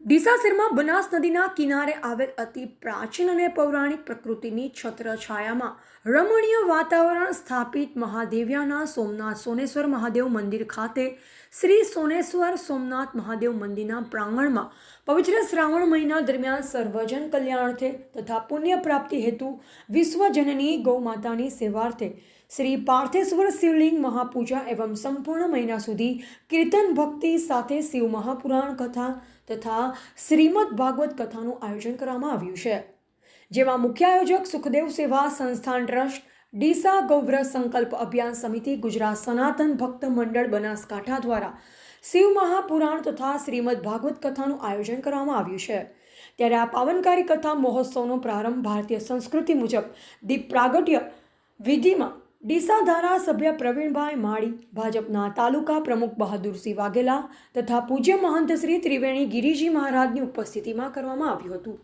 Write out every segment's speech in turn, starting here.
ડીસાસરમાં બનાસ નદીના કિનારે આવેલ અતિ પ્રાચીન અને પૌરાણિક પ્રકૃતિની છત્રછાયામાં રમણીય વાતાવરણ સ્થાપિત મહાદેવ્યાના સોમનાથ સોનેશ્વર મહાદેવ મંદિર ખાતે શ્રી સોનેશ્વર સોમનાથ મહાદેવ મંદિરના પ્રાંગણમાં પવિત્ર શ્રાવણ મહિના દરમિયાન સર્વજન કલ્યાણાર્થે તથા પુણ્ય પ્રાપ્તિ હેતુ વિશ્વજનની ગૌમાતાની સેવાર્થે શ્રી પાર્થેશ્વર શિવલિંગ મહાપૂજા એવં સંપૂર્ણ મહિના સુધી કીર્તન ભક્તિ સાથે શિવ મહાપુરાણ કથા તથા શ્રીમદ ભાગવત કથાનું આયોજન કરવામાં આવ્યું છે. જેમાં મુખ્ય આયોજક સુખદેવ સેવા સંસ્થાન ટ્રસ્ટ, ડીસા ગૌવ્ર સંકલ્પ અભિયાન સમિતિ, ગુજરાત સનાતન ભક્ત મંડળ, બનાસકાંઠા દ્વારા શિવ મહાપુરાણ તથા શ્રીમદ ભાગવત કથાનું આયોજન કરવામાં આવ્યું છે. ત્યારે આ પાવનકારી કથા મહોત્સવનો પ્રારંભ ભારતીય સંસ્કૃતિ મુજબ દીપ પ્રાગટ્ય વિધિમાં ડીસા ધારાસભ્ય પ્રવીણભાઈ માળી, ભાજપના તાલુકા પ્રમુખ બહાદુરસિંહ વાઘેલા તથા પૂજ્ય મહંત શ્રી ત્રિવેણી ગિરિજી મહારાજની ઉપસ્થિતિમાં કરવામાં આવ્યું હતું.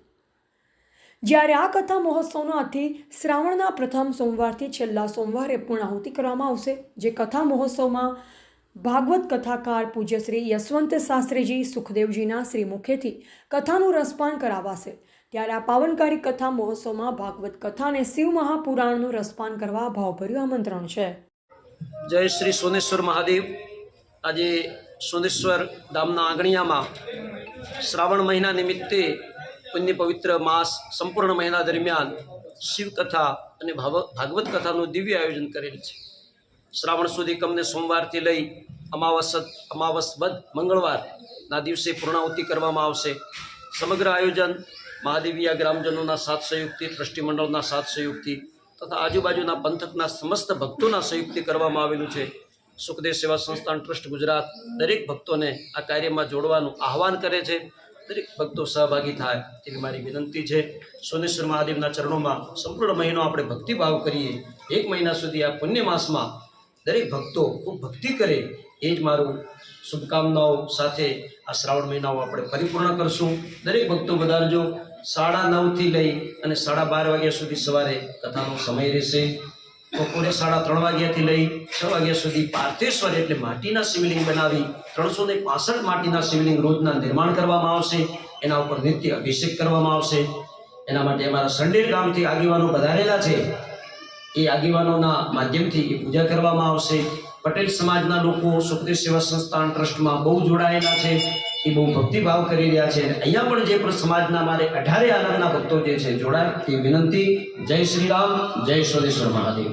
જ્યારે આ કથા મહોત્સવનો આજથી શ્રાવણના પ્રથમ સોમવારથી છેલ્લા સોમવારે પૂર્ણાહુતિ કરવામાં આવશે, જે કથા મહોત્સવમાં ભાગવત કથાકાર પૂજ્ય શ્રી યશવંત શાસ્ત્રીજી સુખદેવજીના શ્રી મુખેથી કથાનું રસપાન કરાવાશે. ત્યારે આ પાવનકારી કથા મહોત્સવમાં ભાગવત કથા અને શિવ મહાપુરાણનું રસપાન કરવા ભાવભર્યું આમંત્રણ છે. જય શ્રી સોનેશ્વર મહાદેવ. આજે સોનેશ્વર ધામના આંગણિયામાં શ્રાવણ મહિના નિમિત્તે પુણ્ય પવિત્ર માસ સંપૂર્ણ મહિના દરમિયાન શિવકથા અને ભાવ, ભાગવત કથાનું દિવ્ય આયોજન કરેલ છે. શ્રાવણ સુધી કમને સોમવારથી લઈ અમાવસ અમાવસ વધ મંગળવારના દિવસે પૂર્ણાહુતિ કરવામાં આવશે. સમગ્ર આયોજન મહાદેવીયા ગ્રામજનોના સાથ સહયોગથી ટ્રસ્ટી મંડળના સાથ સહયોગથી તથા આજુબાજુના પંથકના સમસ્ત ભક્તોના સહયોગથી કરવામાં આવેલું છે. સુખદેવ સેવા સંસ્થાન ટ્રસ્ટ ગુજરાત દરેક ભક્તોને આ કાર્યમાં જોડવાનું આહવાન કરે છે. દરેક ભક્તો સહભાગી થાય એવી મારી વિનંતી છે. સોનેશ્વર મહાદેવના ચરણોમાં સંપૂર્ણ મહિનો આપણે ભક્તિભાવ કરીએ. એક મહિના સુધી આ પુણ્ય માસમાં દરેક ભક્તો ખૂબ ભક્તિ કરે એ જ મારું શુભકામનાઓ સાથે આ શ્રાવણ મહિનાઓ આપણે પરિપૂર્ણ કરશું. દરેક ભક્તો વધારજો. સાડા નવથી લઈ અને સાડા બાર વાગ્યા સુધી સવારે કથાનો સમય રહેશે. બપોરે સાડા ત્રણ વાગ્યાથી લઈ છ વાગ્યા સુધી પાર્થેશ્વર એટલે માટીના શિવલિંગ બનાવી ત્રણસો ને પાસઠ માટીના શિવલિંગ રોજના નિર્માણ કરવામાં આવશે. એના ઉપર નિત્ય અભિષેક કરવામાં આવશે. એના માટે અમારા સંડેર ગામથી આગેવાનો વધારેલા છે. એ આગેવાનોના માધ્યમથી એ પૂજા કરવામાં આવશે. પટેલ સમાજના લોકો સુખદેવ સેવા સંસ્થાન ટ્રસ્ટમાં બહુ જોડાયેલા છે, એ બહુ ભક્તિભાવ કરી રહ્યા છે. અને અહીંયા પણ જે પણ સમાજના મારે અઢારે આલમના ભક્તો જે છે, જોડાય, એ વિનંતી. જય શ્રી રામ, જય સોનેશ્વર મહાદેવ.